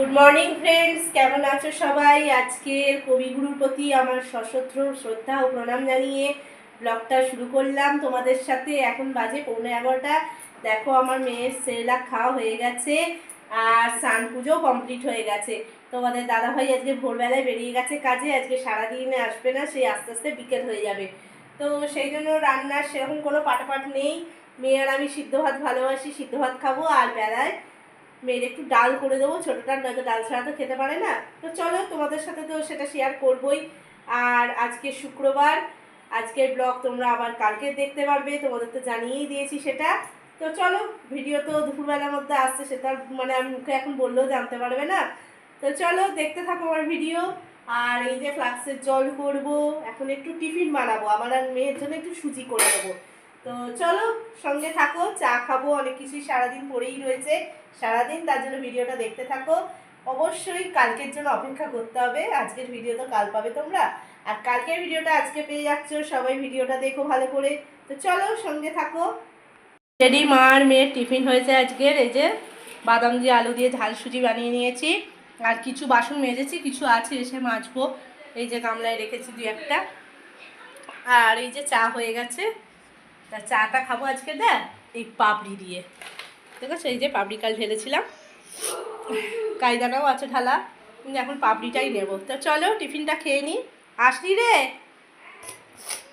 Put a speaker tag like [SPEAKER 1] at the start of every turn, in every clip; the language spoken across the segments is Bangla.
[SPEAKER 1] গুড মর্নিং ফ্রেন্ডস কেমন আছো সবাই? আজকের কবিগুরুর প্রতি আমার সশ্রদ্ধ শ্রদ্ধা ও প্রণাম জানিয়ে ব্লগটা শুরু করলাম। তোমাদের সাথে এখন বাজে পৌনে এগারোটা। দেখো, আমার মেয়ের সেরেলাক খাওয়া হয়ে গেছে আর স্নান পুজো কমপ্লিট হয়ে গেছে। তোমাদের দাদাভাই আজকে ভোরবেলায় বেরিয়ে গেছে কাজে। আজকে সারাদিনে আসবে না সেই আস্তে আস্তে বিকেল হয়ে যাবে। তো সেই জন্য রান্নার সেরকম কোনো পাটাপাট নেই। মেয়ে আর আমি সিদ্ধ ভাত ভালোবাসি, সিদ্ধ ভাত খাব আর বেলায় মেয়ের একটু ডাল করে দেবো, ছোটোটার নয়তো ডাল ছাড়া তো খেতে পারে না। তো চলো, তোমাদের সাথে তো সেটা শেয়ার করবই। আর আজকে শুক্রবার, আজকের ব্লগ তোমরা আবার কালকে দেখতে পারবে, তোমাদের তো জানিয়েই দিয়েছি সেটা। তো চলো ভিডিও তো দুপুরবেলার মধ্যে আসছে, সেটা মানে আমি মুখে এখন বললেও জানতে পারবে না। তো চলো, দেখতে থাকো আমার ভিডিও আর এই যে ফ্লাক্সের জল করব, এখন একটু টিফিন বানাবো, আমার আর মেয়ের জন্য একটু সুজি করে দেবো। তো চলো সঙ্গে থাকো, চা খাব, অনেক কিছুই সারাদিন পরেই রয়েছে। সারাদিন তার জন্য ভিডিওটা দেখতে থাকো। অবশ্যই কালকের জন্য অপেক্ষা করতে হবে। আজকের ভিডিও তো কাল পাবে তোমরা। আর কালকের ভিডিওটা আজকে পেয়ে যাচ্ছ। সবাই ভিডিওটা দেখো ভালো করে। তো চলো সঙ্গে থাকো। রেডি মার মেয়ের টিফিন হয়েছে আজকের। এই যে বাদাম দিয়ে আলু দিয়ে ঝাল সুজি বানিয়ে নিয়েছি। আর কিছু বাসন মেজেছি, কিছু আছে এসে মাজবো। এই যে গামলায় রেখেছি দু একটা। আর এই যে চা হয়ে গেছে। তা চাটা খাব আজকে দা এই পাপড়ি দিয়ে। ঠিক আছে? এই যে পাপড়ি কাল ঢেলেছিলাম। কায়দাটাও আছে ঢালা। এখন পাপড়িটাই নেব। তো চলো, টিফিনটা খেয়ে নিই আসলি রে?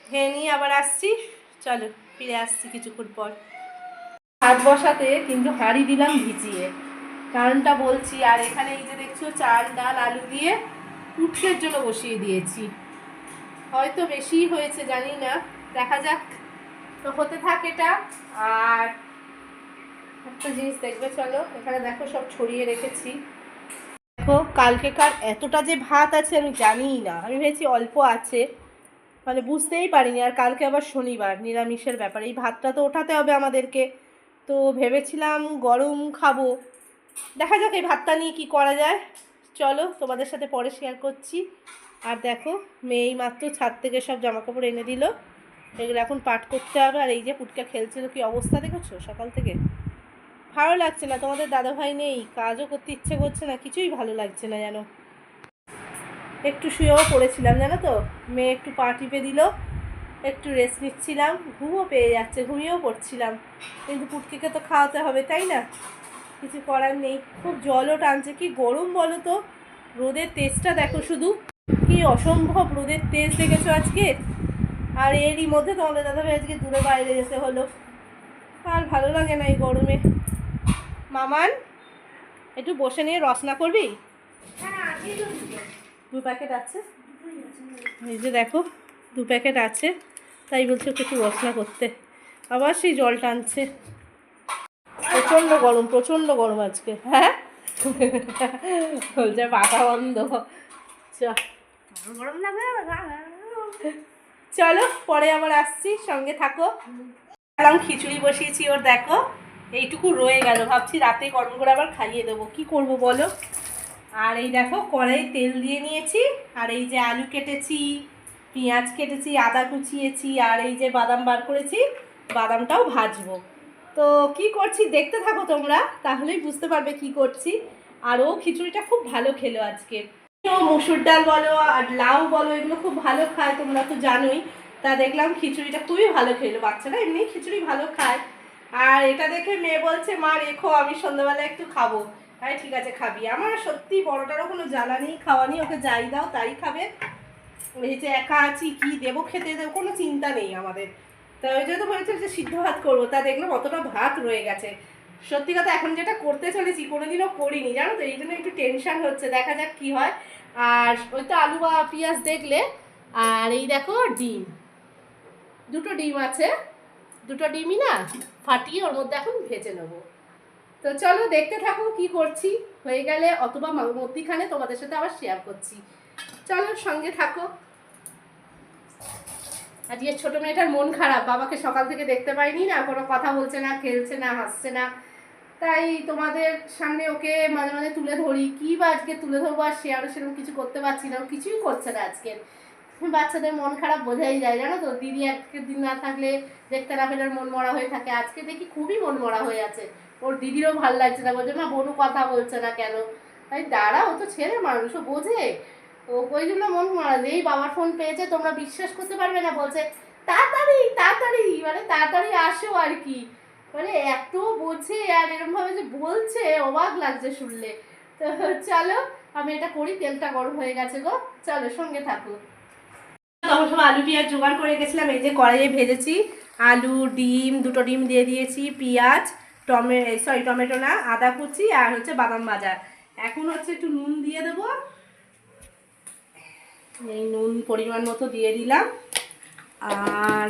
[SPEAKER 1] খেয়ে নিই আবার আসছি। চলো, ফিরে আসছি কিছুক্ষণ পর। হাত বসাতে কিন্তু হাঁড়ি দিলাম ভিজিয়ে। কারণটা বলছি, আর এখানে এই যে দেখছ, চাল, ডাল, আলু দিয়ে উটকের জন্য বসিয়ে দিয়েছি। হয়তো বেশি হয়েছে, জানি না। দেখা যাক। তো হতে থাক এটা। আর একটা জিনিস দেখবে, চলো। এখানে দেখো সব ছড়িয়ে রেখেছি। দেখো, কালকেকার এতটা যে ভাত আছে আমি জানিই না। আমি ভেবেছি অল্প আছে। মানে বুঝতেই পারিনি, আর কালকে আবার শনিবার। নিরামিষের ব্যাপার। এই ভাতটা তো ওঠাতে হবে আমাদেরকে। তো ভেবেছিলাম গরম খাব। দেখা যাক এই ভাতটা নিয়ে কী করা যায়। চলো, তোমাদের সাথে পরে শেয়ার করছি। আর দেখো, মেয়েই মাত্র ছাদ থেকে সব জামাকাপড় এনে দিল। এগুলো এখন পাঠ করতে হবে আর এই যে পুটকা খেলছিল, কি অবস্থা দেখেছ সকাল থেকে? ভালো লাগছে না, তোমাদের দাদাভাই নেই, কাজও করতে ইচ্ছে করছে না, কিছুই ভালো লাগছে না যেন। একটু শুয়েও পড়েছিলাম, জানো তো? মেয়ে একটু পা টিপে দিল, একটু রেস্ট নিচ্ছিলাম, ঘুমও পেয়ে যাচ্ছে, ঘুমিয়েও পড়ছিলাম। কিন্তু পুটকিকে তো খাওয়াতে হবে, তাই না? কিছু করার নেই, খুব জলও টানছে, কি গরম বলো তো? রোদের তেজটা দেখো শুধু, কি অসম্ভব রোদের তেজ দেখেছ আজকে? আর এরই মধ্যে তোমাদের দাদাভাই আজকে দূরে বাইরে যেতে হলো। আর ভালো লাগে না এই গরমে। মামান, একটু বসে নিয়ে রসনা করবি? দু প্যাকেট আছে। এই যে দেখো, দু প্যাকেট আছে। তাই বলছে ওকে একটু রসনা করতে। আবার সেই জল টানছে। প্রচণ্ড গরম প্রচণ্ড গরম আজকে। হ্যাঁ? বলছে পাতা বন্ধ। চ।
[SPEAKER 2] গরম লাগবে
[SPEAKER 1] চলো, পরে আবার আসছি, সঙ্গে থাকো। গেলাম খিচুড়ি বসিয়েছি, ওর দেখো, এইটুকু রয়ে গেল। ভাবছি রাতে গরম করে আবার খাইয়ে দেবো। কি করব বলো? আর এই দেখো কড়াই তেল দিয়ে নিয়েছি, আর এই যে আলু কেটেছি, পেঁয়াজ কেটেছি, আদা কুচিয়েছি, আর এই যে বাদাম বার করেছি, বাদামটাও ভাজবো। তো কি করছি, দেখতে থাকো তোমরা, তাহলেই বুঝতে পারবে কি করছি। আর ও খিচুড়িটা খুব ভালো খেলো আজকে। মুসুর ডাল বলো আর লাউ বলো, এগুলো খুব ভালো খায়, তোমরা তো জানোই। তা দেখলাম খিচুড়িটা খুবই ভালো খেলো, বাচ্চারা এমনি খিচুড়ি ভালো খায়। আর এটা দেখে মেয়ে বলছে, মা, রেখো, আমি সন্ধ্যাবেলা একটু খাব। তাই ঠিক আছে, খাবি। আমার সত্যি বড়টারও কোনো জ্বালা নেই, খাওয়া নেই, ওকে যাই দাও, তাই খাবে। এই যে একা আছি, কি দেবো, খেতে দেবো, কোনো চিন্তা নেই আমাদের। তা ওই জন্য বলেছে যে সিদ্ধ ভাত করব, তা দেখলাম অতটা ভাত রয়ে গেছে। সত্যি কথা, এখন যেটা করতে চলেছি, কোনোদিনও করিনি, জানো তো, এই জন্য একটু টেনশন হচ্ছে, দেখা যাক কি হয়। আর ওই তো আলু বা পেঁয়াজ দেখলে, আর এই দেখো ডিম। দুটো ডিম আছে। দুটো ডিমই না ফাটিয়ে ওর মধ্যে এখন ভেজে নেব। তো চলো দেখতে থাকো কি করছি। হয়ে গেলে অথবা মধ্যিখানে তোমাদের সাথে আবার শেয়ার করছি। চলো সঙ্গে থাকো। আজকে ছোট মেয়েটার মন খারাপ, বাবাকে সকাল থেকে দেখতে পাইনি না, কোনো কথা বলছে না, খেলছে না, হাসছে না। তাই তোমাদের সামনে ওকে মাঝে মাঝে তুলে ধরি। কী বা আজকে তুলে ধরবো আর শেয়ারও সেরকম কিছু করতে পারছি না। কিছুই করছে না আজকে। বাচ্চাদের মন খারাপ বোঝাই যায়, জানো তো? দিদি আজকের দিন না থাকলে দেখতে না পেলে মন মরা হয়ে থাকে। আজকে দেখি খুবই মন মরা হয়ে আছে। ওর দিদিরও ভালো লাগছে না। বলছে না বনু কথা বলছে না কেন? তাই দাঁড়া, ও তো ছেলে মানুষ, ও বোঝে। ও ওই জন্য মন মারা। এই বাবার ফোন পেয়েছে, তোমরা বিশ্বাস করতে পারবে না। বলছে, তাড়াতাড়ি তাড়াতাড়ি। মানে তাড়াতাড়ি আসো আর কি। মানে এত বোঝে আর এরকম ভাবে যে বলছে, অবাক লাগছে শুনলে। তো চলো, আমি এটা করি, তেলটা গরম হয়ে গেছে গো। চলো, সঙ্গে থাকো। তখন সব আলু, পেঁয়াজ জোগাড় করে গেছিলাম এই যে কড়াইয়ে ভেজেছি। আলু, ডিম, দুটো ডিম দিয়ে দিয়েছি, পেঁয়াজ, টমে সরি টমেটো না, আদা কুচি আর হচ্ছে বাদাম ভাজা। এখন হচ্ছে একটু নুন দিয়ে দেবো। এই নুন পরিমাণ মতো দিয়ে দিলাম। আর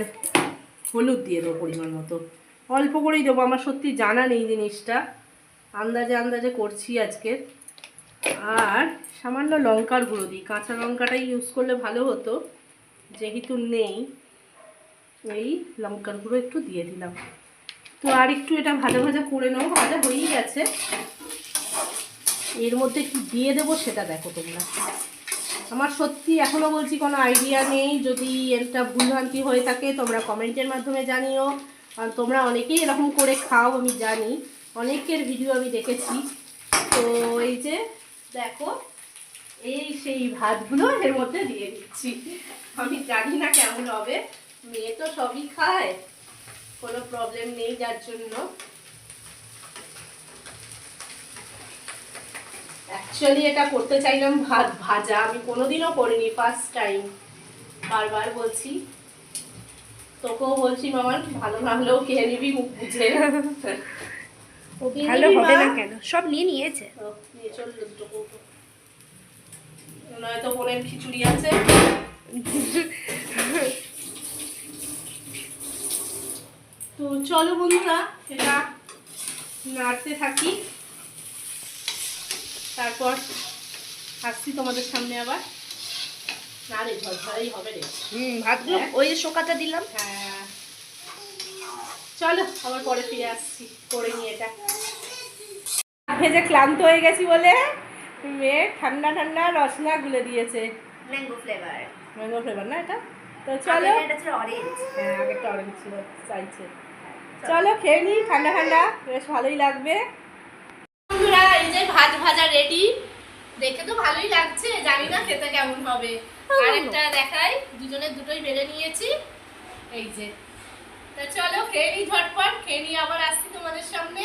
[SPEAKER 1] হলুদ দিয়ে দেবো পরিমাণ মতো। অল্প করেই দেবো, আমার সত্যি জানা নেই জিনিসটা। আন্দাজে আন্দাজে করছি আজকে। আর সামান্য লঙ্কার গুঁড়ো দিই। কাঁচা লঙ্কাটাই ইউজ করলে ভালো হতো। যেহেতু নেই, এই লঙ্কার গুঁড়ো একটু দিয়ে দিলাম। তো আর একটু এটা ভাজা ভাজা করে নেব, ভাজা হয়েই গেছে। এর মধ্যে কি দিয়ে দেবো সেটা দেখো তোমরা। আমার সত্যি এখনও বলছি কোনো আইডিয়া নেই। যদি এটা ভুলভ্রান্তি হয়ে থাকে, তোমরা কমেন্টের মাধ্যমে জানিও। আর তোমরা অনেকেই এরকম করে খাও, আমি জানি। অনেকের ভিডিও আমি দেখেছি। তো এই যে, দেখো, এই সেই ভাতগুলো এর মধ্যে দিয়ে দিচ্ছি। আমি জানি না কেমন হবে। মেয়ে তো সবই খায়। কোনো প্রবলেম নেই যার জন্য। অ্যাকচুয়ালি এটা করতে চাইলাম ভাত ভাজা। আমি কোনোদিনও করিনি ফার্স্ট টাইম বারবার বলছি। তোকেও বলছি মামার ভালো না হলেও খেয়ে নিবি মুখ বুঝে
[SPEAKER 2] ভালো হবে না কেন? সব নিয়ে নিয়েছে।
[SPEAKER 1] ও, নিয়ে চলল দুটো কৌটো নয়তো বোনের খিচুড়ি আছে। তো চলো বন্ধুরা এটা নাড়তে থাকি। তারপর আসছি তোমাদের সামনে আবার। না রে ঝরঝরাই হবে রে।
[SPEAKER 2] হুম ভাতগুলো
[SPEAKER 1] হ্যাঁ।
[SPEAKER 2] ওই শোকাটা দিলাম।
[SPEAKER 1] হ্যাঁ। চলো আবার পরে ফিরে আসছি করে নিয়ে এটা। ভেজে ক্লান্ত হয়ে গেছি বলে মেয়ে ঠান্ডা ঠান্ডা রসনা গুলে দিয়েছে।
[SPEAKER 2] ম্যাঙ্গো ফ্লেভার
[SPEAKER 1] ম্যাঙ্গো ফ্লেভার না এটা? তো চলো।
[SPEAKER 2] এটা ছিল অরেঞ্জ
[SPEAKER 1] হ্যাঁ আগেরটা অরেঞ্জ ছিল চাইছে। চলো। খেয়ে নিই ঠান্ডা ঠান্ডা বেশ ভালোই লাগবে। বন্ধুরা এই যে ভাত ভাজা রেডি দেখে তো ভালোই লাগছে জানি না খেতে কেমন হবে। আরেকটা দেখাই দুজনে দুটোই বেড়ে নিয়েছি। এই যে। তা চলো খেয়ে নিই ঝটপট খেয়ে নিয়ে আবার আসছি তোমাদের সামনে।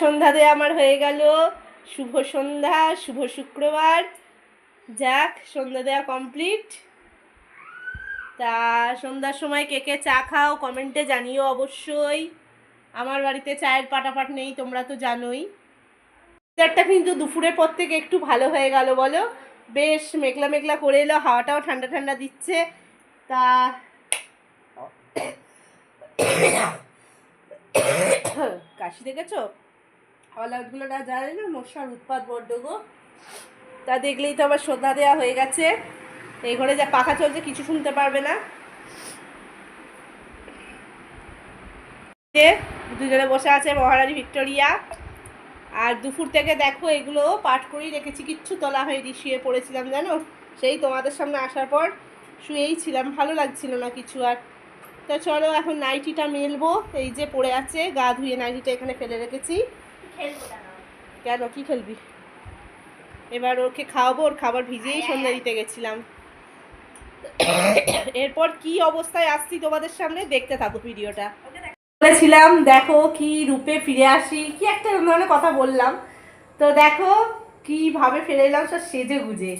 [SPEAKER 1] সন্ধ্যা দেয়া আমার হয়ে গেল। শুভ সন্ধ্যা শুভ শুক্রবার। যাক সন্ধ্যা দেওয়া কমপ্লিট তা সন্ধ্যার সময় কে কে চা খাও কমেন্টে জানিও অবশ্যই। আমার বাড়িতে চায়ের পাটাপাট নেই তোমরা তো জানোই। ওয়েদারটা কিন্তু দুপুরের পর থেকে একটু ভালো হয়ে গেল বলো? বেশ মেঘলা মেঘলা করে এলো, হাওয়াটাও ঠান্ডা ঠান্ডা দিচ্ছে। তা কাশি দেখেছ? হাওয়ালাগুলো না জানে না মশার উৎপাত বড্ড গো। তা দেখলেই তো আবার শ্রদ্ধা দেওয়া হয়ে গেছে। এই ঘরে যা পাখা চলছে কিছু শুনতে পারবে না। দুজনে বসে আছে মহারানী ভিক্টোরিয়া। আর দুপুর থেকে দেখো এগুলো পাঠ করেই রেখেছি কিচ্ছু তোলা হয়নি শুয়ে পড়েছিলাম জানো? সেই তোমাদের সামনে আসার পর শুয়েই ছিলাম ভালো লাগছিল না কিছু আর। তো চলো এখন নাইটিটা মেলবো এই যে পড়ে আছে গা ধুয়ে নাইটিটা এখানে ফেলে রেখেছি। কেন? কি খেলবি? এবার ওকে খাওয়াবো ওর খাবার ভিজিয়েই সন্ধ্যা দিতে গেছিলাম। এরপর কি অবস্থায় আসছি তোমাদের সামনে দেখতে থাকো ভিডিওটা। বলেছিলাম, দেখো কি রূপে ফিরে আসি। কি একটা ধরনের কথা বললাম। তো দেখো কীভাবে ফিরে এলাম, সব সেজে গুজে।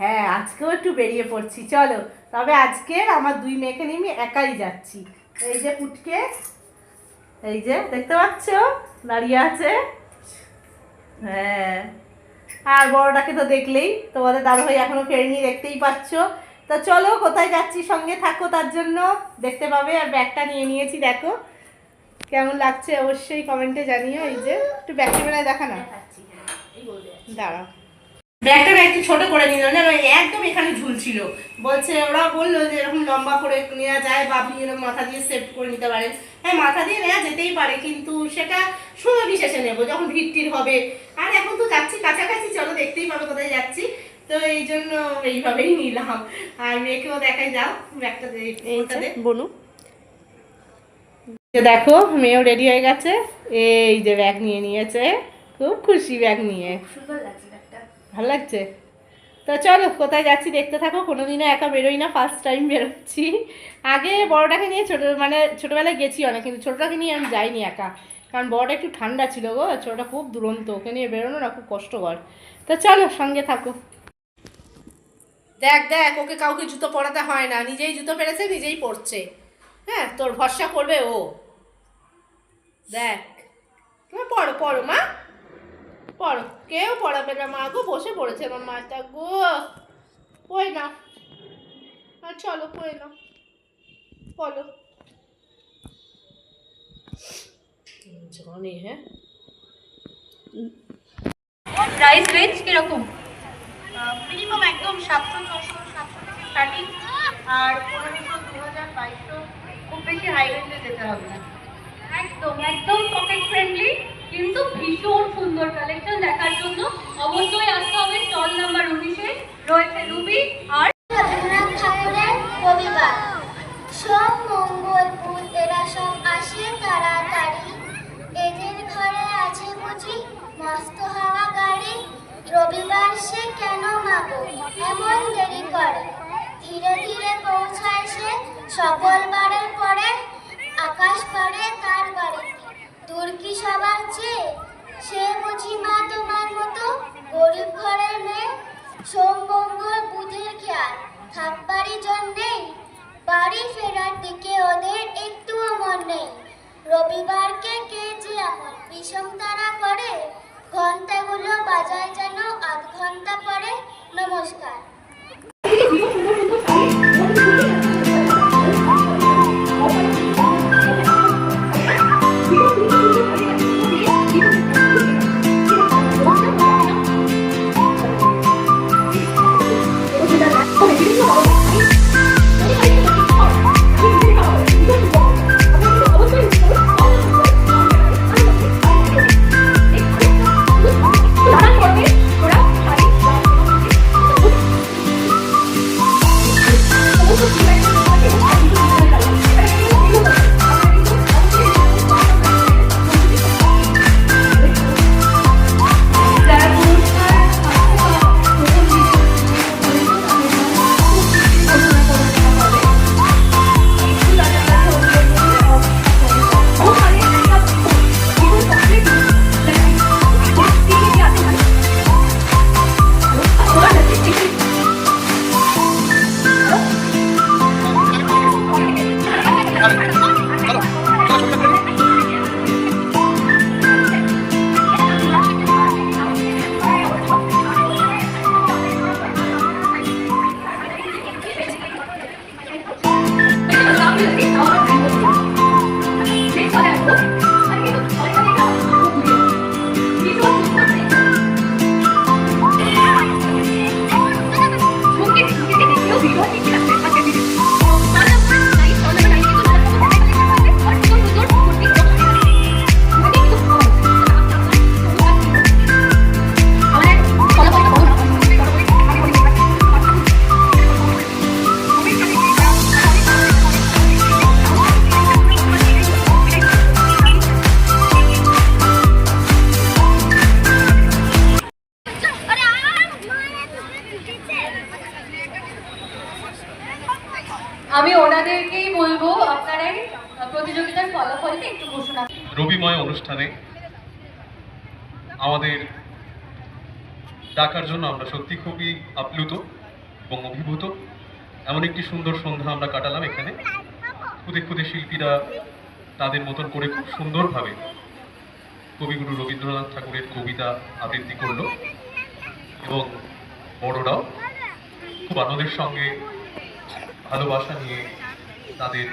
[SPEAKER 1] হ্যাঁ আজকেও একটু বেরিয়ে পড়ছি। চলো, তবে আজকে আমার দুই মেয়েকে নিয়ে আমি একাই যাচ্ছি। এই যে পুটকে এই যে, দেখতে পাচ্ছ? দাঁড়িয়ে আছে। হ্যাঁ। আর বড়টাকে তো দেখলেই, তোমাদের দাদা ভাই এখনও ফেরেনি, দেখতেই পাচ্ছ। তো চলো, কোথায় যাচ্ছি? সঙ্গে থাকো তার জন্য। দেখতে পাবে, আর ব্যাগটা নিয়ে নিয়েছি, দেখো। কেমন লাগছে অবশ্যই কমেন্টে জানিও এই যে একটু ব্যাগ ক্যামেরায় দেখা না?
[SPEAKER 2] দেখাচ্ছি
[SPEAKER 1] দাঁড়াও। ব্যাগটা না একটু ছোট করে নিল না একদম এখানে ঝুলছিল বলছে ওরা বলল যে এরকম লম্বা করে নেওয়া যায় বা আপনি এরকম মাথা দিয়ে সেট করে নিতে পারেন। হ্যাঁ মাথা দিয়ে নেওয়া যেতেই পারে কিন্তু সেটা সময় বিশেষে নেব যখন ভিড়টির হবে। আর এখন তো যাচ্ছি কাছাকাছি চলো দেখতেই পাবে কোথায় যাচ্ছি। তো এই জন্য এইভাবেই নিলাম। আর মেয়েকেও দেখাই যাও ব্যাগটা।
[SPEAKER 2] বনু
[SPEAKER 1] যে দেখো মেয়েও রেডি হয়ে গেছে। এই যে ব্যাগ নিয়ে নিয়েছে। খুব খুশি ব্যাগ নিয়ে। ভালো লাগছে? তো চলো কোথায় যাচ্ছি দেখতে থাকো। কোনো কোনোদিনও একা বেরোই না ফার্স্ট টাইম বেরোচ্ছি। আগে বড়টাকে নিয়ে ছোটো মানে ছোটোবেলায় গেছি অনেক কিন্তু ছোটোটাকে নিয়ে আমি যাইনি একা। কারণ বড়টা একটু ঠান্ডা ছিল গো ছোটোটা খুব দুরন্ত। ওকে নিয়ে বেরোনো না খুব কষ্টকর। তো চলো সঙ্গে থাকো। দেখ দেখ ওকে কাউকে জুতো পরাতে হয় না। নিজেই জুতো পেরেছে নিজেই পরছে। হ্যাঁ তোর ভরসা করবে ও। দেখ, তুমি পড়ো পড়ো, মা। পড়ো। কেউ পড়াবে না, মা গো, বসে পড়েছে আমার মাটা গো। ওই না। আর চলো কই না বলো জানি হ্যাঁ।
[SPEAKER 2] প্রাইস রেঞ্জ কীরকম?
[SPEAKER 3] মিনিমাম একদম সাতশো ছশো সাতশো থেকে স্টার্টিং আর পনেরোশো দু হাজার বাইশশো, খুব বেশি হাই রেঞ্জে যেতে হবে না।
[SPEAKER 4] একদম একদম পকেট ফ্রেন্ডলি কিন্তু ভীষণ সুন্দর কালেকশন দেখার জন্য অবশ্যই আসতে হবে স্টল নাম্বার উনিশে, রয়েছে রুবি আর
[SPEAKER 5] সব মঙ্গল, বুধ সব আসে তাড়াতাড়ি। এদের ঘরে আছে বুঝি মস্ত হাওয়া গাড়ি। রবিবার সে কেন মাগো? এমন দেরি করে। ধীরে ধীরে পৌঁছায় সে সকল বারের পরে আকাশ পারে তার বাড়িতে দূর কি সবার চেয়ে? সে বুঝি মা তোমার মতো গরিব ঘরের মেয়ে। সোম মঙ্গল বুধের খেয়াল থাকবারই নেই। বাড়ি ফেরার দিকে ওদের একটুও মন নেই। রবিবারকে কে যে এমন বিষম তারা করে। ঘন্টাগুলো বাজায় যেন আধ ঘণ্টা পরে নমস্কার।
[SPEAKER 4] প্রতিযোগিতার ফলাফলটা একটু ঘোষণা
[SPEAKER 6] রবিময় অনুষ্ঠানে আমাদের ডাকার জন্য আমরা সত্যি খুবই আপ্লুত এবং অভিভূত। এমন একটি সুন্দর সন্ধ্যা আমরা কাটালাম এখানে। খুদে খুদে শিল্পীরা তাদের মতন করে খুব সুন্দরভাবে কবিগুরু রবীন্দ্রনাথ ঠাকুরের কবিতা আবৃত্তি করল এবং বড়রাও খুব আনন্দের সঙ্গে ভালোবাসা নিয়ে তাদের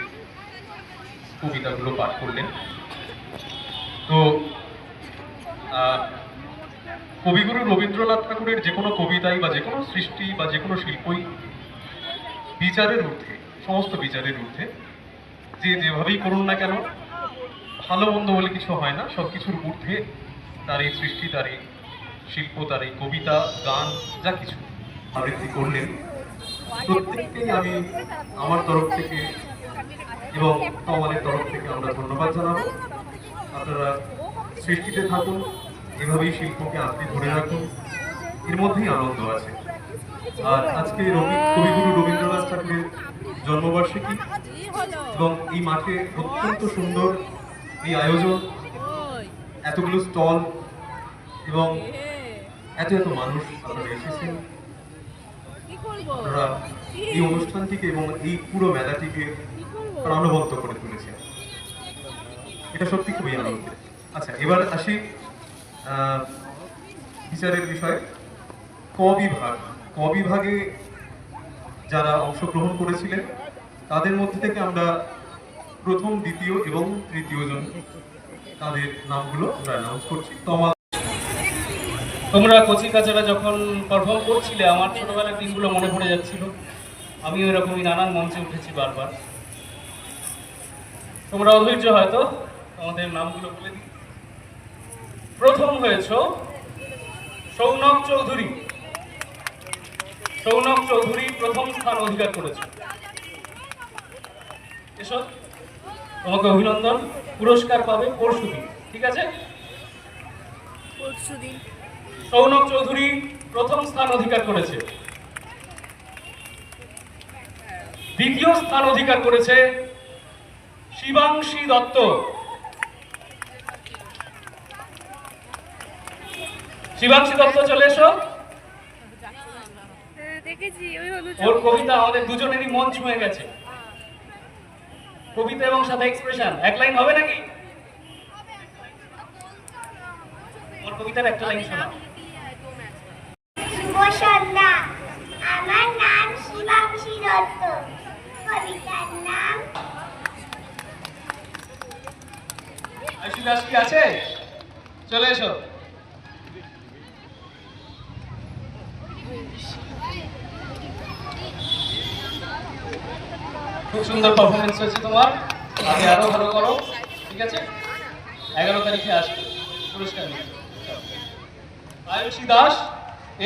[SPEAKER 6] কবিতাগুলো পাঠ করলেন। তো কবিগুরু রবীন্দ্রনাথ ঠাকুরের যে কোনো কবিতাই বা যে কোনো সৃষ্টি বা যে কোনো শিল্পই বিচারের ঊর্ধ্বে, সমস্ত বিচারের ঊর্ধ্বে, যে যেভাবেই করুন না কেন, ভালো মন্দ বলে কিছু হয় না সব কিছুর ঊর্ধ্বে তার এই সৃষ্টি, তার এই শিল্প, তার এই কবিতা, গান, যা কিছু আবৃত্তি করলেন। প্রত্যেককেই আমি আমার তরফ থেকে এবং তমালের তরফ থেকে আমরা ধন্যবাদ জানাব। আপনারা সৃষ্টিতে থাকুন, এভাবেই শিল্পকে আঁকড়ে ধরে রাখুন। এর মধ্যেই আনন্দ আছে। আর আজকে রবি কবিগুরু রবীন্দ্রনাথ ঠাকুরের জন্মবার্ষিকী এবং এই মাঠে অত্যন্ত সুন্দর এই আয়োজন। এতগুলো স্টল এবং এত এত মানুষ আপনারা এসেছেন। আপনারা এই অনুষ্ঠানটিকে এবং এই পুরো মেলাটিকে প্রাণবন্ত করে তুলেছেন এটা সত্যি খুবই আনন্দের আচ্ছা এবার আসি বিচারের বিষয়ে। ক বিভাগ, ক বিভাগে যারা অংশগ্রহণ করেছিলেন, তাদের মধ্যে থেকে আমরা প্রথম, দ্বিতীয় এবং তৃতীয় জন তাদের নামগুলো আমরা অ্যানাউন্স করছি। তমা
[SPEAKER 7] তোমরা কচি কাচারা যখন পারফর্ম করছিলে, আমার ছোটবেলার দিনগুলো মনে পড়ে যাচ্ছিল। আমি ওইরকমই নানান মঞ্চে উঠেছি বারবার। তোমরা অধৈর্য হয়তো তোমাদের নামগুলো বলে দিই। প্রথম হয়েছ সৌনক চৌধুরী। সৌনক চৌধুরী প্রথম স্থান অধিকার করেছে। এসব তোমাকে অভিনন্দন। পুরস্কার পাবে পরশু দিন ঠিক আছে? সৌনক চৌধুরী প্রথম স্থান অধিকার করেছে। দ্বিতীয় স্থান অধিকার করেছে শিবাংশী দত্ত। শিবাংশী দত্ত চলে এসো। ওর কবিতা আমাদের দুজনেরই মন ছুঁয়ে গেছে। কবিতা এবং সাথে এক্সপ্রেশন এক লাইন হবে নাকি? ওর কবিতার একটা লাইন শোনা
[SPEAKER 5] শুভ সন্ধ্যা। আমার নাম শিবাংশী দত্ত। কবিতার নাম
[SPEAKER 7] আশি দাস কি আছে? চলে এসো। খুব সুন্দর পারফরমেন্স হয়েছে তোমার। আগে আরও ভালো করো, ঠিক আছে? এগারো তারিখে আসবে। পুরস্কার আয়ুষী দাস,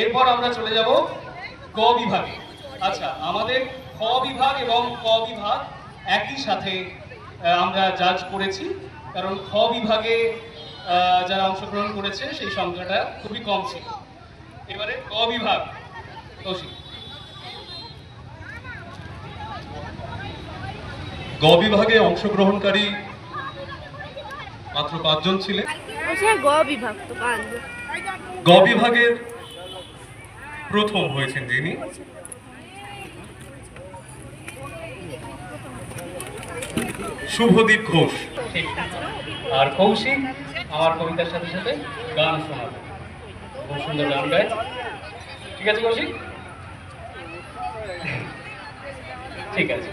[SPEAKER 7] এরপর আমরা চলে যাব ক বিভাগে। আচ্ছা আমাদের খ বিভাগ এবং ক বিভাগ একই সাথে আমরা জাজ করেছি। কারণ খ বিভাগে আহ, যারা অংশগ্রহণ করেছে সেই সংখ্যাটা খুবই কম ছিল। এবারে ক বিভাগ কৌশিক।
[SPEAKER 6] গ বিভাগে অংশগ্রহণকারী মাত্র পাঁচজন ছিলেন।
[SPEAKER 1] গ বিভাগ তো
[SPEAKER 6] গ বিভাগের প্রথম হয়েছেন যিনি। শুভদীপ ঘোষ।
[SPEAKER 7] আর কৌশিক আমার কবিতার সাথে সাথে গান শোনাবে। খুব সুন্দর গান গায়। ঠিক আছে কৌশিক? ঠিক আছে।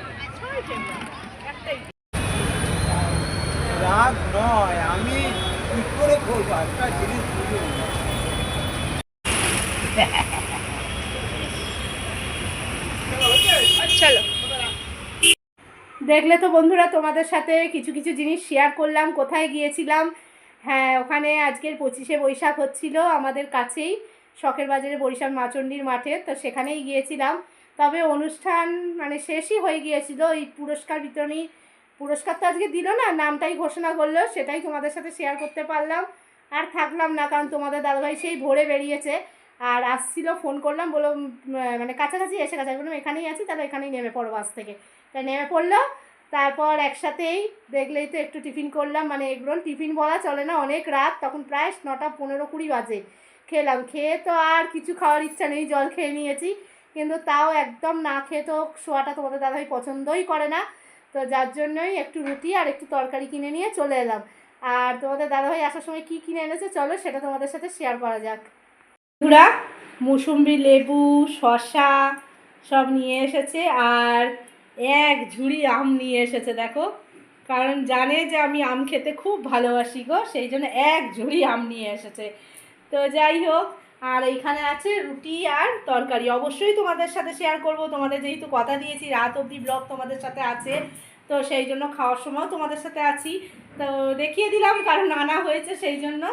[SPEAKER 8] রাগ নয় আমি কি করে করব একটা জিনিস বুঝুন
[SPEAKER 1] দেখলে তো বন্ধুরা তোমাদের সাথে কিছু কিছু জিনিস শেয়ার করলাম, কোথায় গিয়েছিলাম? হ্যাঁ ওখানে আজকের পঁচিশে বৈশাখ হচ্ছিল আমাদের কাছেই শখের বাজারে বরিশাল মাচন্ডির মাঠে, তো সেখানেই গিয়েছিলাম। তবে অনুষ্ঠান মানে শেষই হয়ে গিয়েছিল, এই পুরস্কার বিতরণী, পুরস্কার তো আজকে দিল না, নামটাই ঘোষণা করল, সেটাই তোমাদের সাথে শেয়ার করতে পারলাম। আর থাকলাম না, কারণ তোমাদের দাদাভাই সেই ভোরে বেরিয়েছে। আর আসছিল ফোন করলাম, বলল মানে কাছাকাছি এসে আমি বললাম, এখানেই আছি, তাহলে এখানেই নেমে পড়ো বাস থেকে। তাই নেমে পড়ল, তারপর একসাথেই দেখলেই তো একটু টিফিন করলাম। মানে এগরোল টিফিন বলা চলে না, অনেক রাত, তখন প্রায় নটা পনেরো কুড়ি বাজে। খেলাম, খেয়ে তো আর কিছু খাওয়ার ইচ্ছা নেই, জল খেয়ে নিয়েছি। কিন্তু তাও একদম না খেয়ে তো শোয়াটা তোমাদের দাদাভাই পছন্দই করে না। তো যার জন্যই একটু রুটি আর একটু তরকারি কিনে নিয়ে চলে এলাম। আর তোমাদের দাদাভাই আসার সময় কি কিনে এনেছে, চলো সেটা তোমাদের সাথে শেয়ার করা যাক। বন্ধুরা মুসুম্বি, লেবু শশা সব নিয়ে এসেছে। আর এক ঝুড়ি আম নিয়ে এসেছে, দেখো। কারণ জানে যে আমি আম খেতে খুব ভালোবাসি গো, সেই জন্য এক ঝুড়ি আম নিয়ে এসেছে। তো যাই হোক, আর এইখানে আছে রুটি আর তরকারি। অবশ্যই তোমাদের সাথে শেয়ার করব। তোমাদের যেহেতু কথা দিয়েছি, রাত অবধি ব্লগ তোমাদের সাথে আছে, তো সেই জন্য খাওয়ার সময়ও তোমাদের সাথে আছি। তো দেখিয়ে দিলাম কারণ আনা হয়েছে সেই জন্য।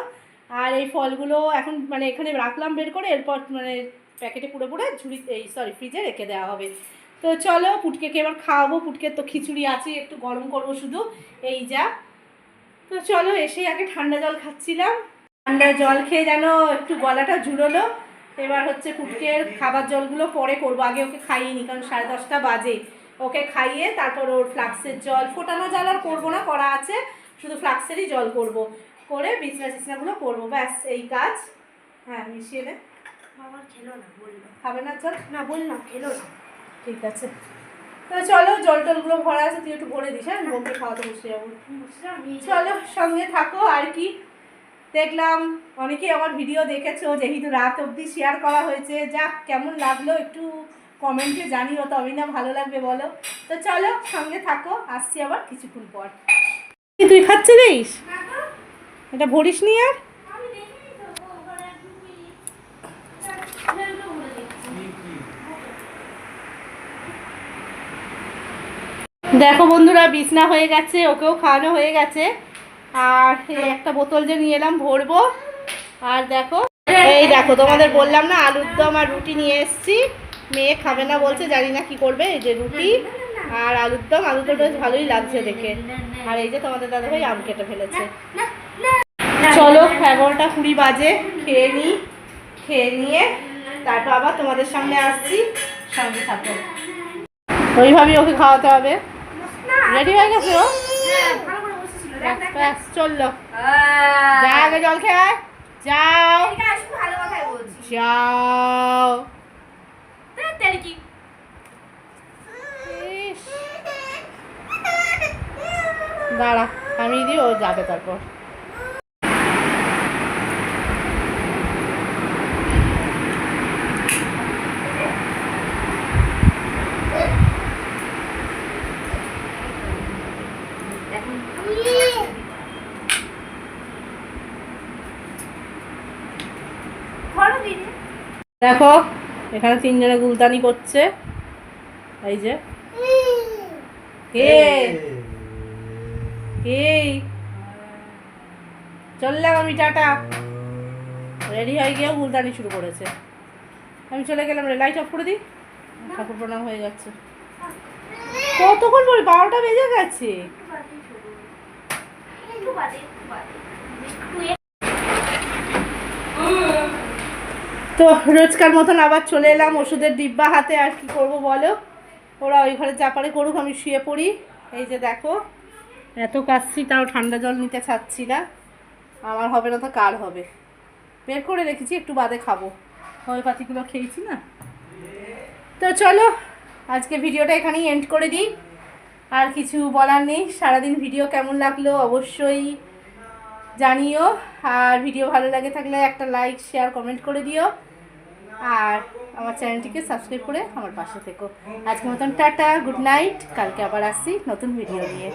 [SPEAKER 1] আর এই ফলগুলো এখন মানে এখানে রাখলাম বের করে, এরপর মানে প্যাকেটে পুরো পুরো ঝুড়ি, এই সরি ফ্রিজে রেখে দেওয়া হবে। তো চলো পুটকেকে এবার খাওয়াবো, পুটকের তো খিচুড়ি আছে, একটু গরম করব শুধু। এই যা। তো চলো এসে আগে ঠান্ডা জল খাচ্ছিলাম। ঠান্ডা জল খেয়ে যেন একটু গলাটা ঝুলোলো। এবার হচ্ছে পুটকের খাবার জলগুলো পরে করব। আগে ওকে খাইয়ে নি, কারণ সাড়ে দশটা বাজে। ওকে খাইয়ে তারপর ওর ফ্লাক্সের জল, ফোটানো জল আর করব না, করা আছে। শুধু ফ্লাক্সেরই জল করব। করে বিছনা টিছনাগুলো করব। ব্যাস এই কাজ। হ্যাঁ মিশিয়ে নে।
[SPEAKER 2] বাবা খেলো না বলল।
[SPEAKER 1] খাবে না জল
[SPEAKER 2] না বললাম খেলো না।
[SPEAKER 1] ঠিক আছে। তো চলো জল টলগুলো ভরা আছে তুই একটু ভরে দিস হ্যাঁ? বোনকে খাওয়াতে বসে যাব। চলো সঙ্গে থাকো আর কি। দেখলাম অনেকেই আমার ভিডিও দেখেছ যেহেতু রাত অবধি শেয়ার করা হয়েছে। যাক কেমন লাগল একটু কমেন্টে জানিও তবেই না ভালো লাগবে বলো। তো চলো সঙ্গে থাকো আসছি আবার কিছুক্ষণ পর। তুই খাচ্ছে দিস এটা ভরিস নি আর? দেখো বন্ধুরা বিছনা হয়ে গেছে ওকেও খাওয়ানো হয়ে গেছে। আর একটা বোতল যে নিয়ে এলাম ভরবো। আর দেখো এই দেখো তোমাদের বললাম না আলুর দম আর রুটি নিয়ে এসেছি। মেয়ে খাবে না বলছে জানি না কি করবে এই যে রুটি আর আলুর দম। আলুর দম বেশ ভালোই লাগছে দেখে। আর এই যে তোমাদের দাদা ভাই আম কেটে ফেলেছে। চলো, এগারোটা কুড়ি বাজে, খেয়ে নিই খেয়ে নিয়ে তারপর আবার তোমাদের সামনে আসছি, সঙ্গে থাকো। ওইভাবেই ওকে খাওয়াতে হবে? রেডি হয়ে গেছে ও? চলল যা আগে জল খেয়ে। যাও। যাও। দাঁড়া, আমি দিই ও যাবে তারপর
[SPEAKER 2] ঘরও দিদি
[SPEAKER 1] দেখো, এখানে তিনজনে গুলতানি করছে। এই যে। কে? কে? চললাম আমি, টাটা। রেডি হয়ে গিয়েও গুলতানি শুরু করেছে। আমি চলে গেলাম রে লাইট অফ করে দিই। ঠাকুর প্রণাম হয়ে যাচ্ছে। কতক্ষণ পরে? বারোটা বেজে গেছে
[SPEAKER 2] একটু বাদে একটু বাদে
[SPEAKER 1] তো রোজকার মতন আবার চলে এলাম ওষুধের ডিব্বা হাতে, আর কি করব বলো? ওরা ওই ঘরে চাপারে করুক, আমি শুয়ে পড়ি। এই যে দেখো, এত কাশছি, তাও ঠান্ডা জল নিতে চাচ্ছি না। আমার হবে না তো কার হবে? বের করে রেখেছি, একটু বাদে খাব। পাতিগুলো খেয়েছি না? তো চলো, আজকে ভিডিওটা এখানেই এন্ড করে দিই। আর কিছু বলার নেই, সারাদিন ভিডিও কেমন লাগল অবশ্যই জানিও। আর ভিডিও ভালো লাগে থাকলে একটা লাইক শেয়ার কমেন্ট করে দিও। আর আমার চ্যানেলটিকে সাবস্ক্রাইব করে আমার পাশে থেকো। আজকের মতন টাটা, গুড নাইট, কালকে আবার আসছি নতুন ভিডিও নিয়ে।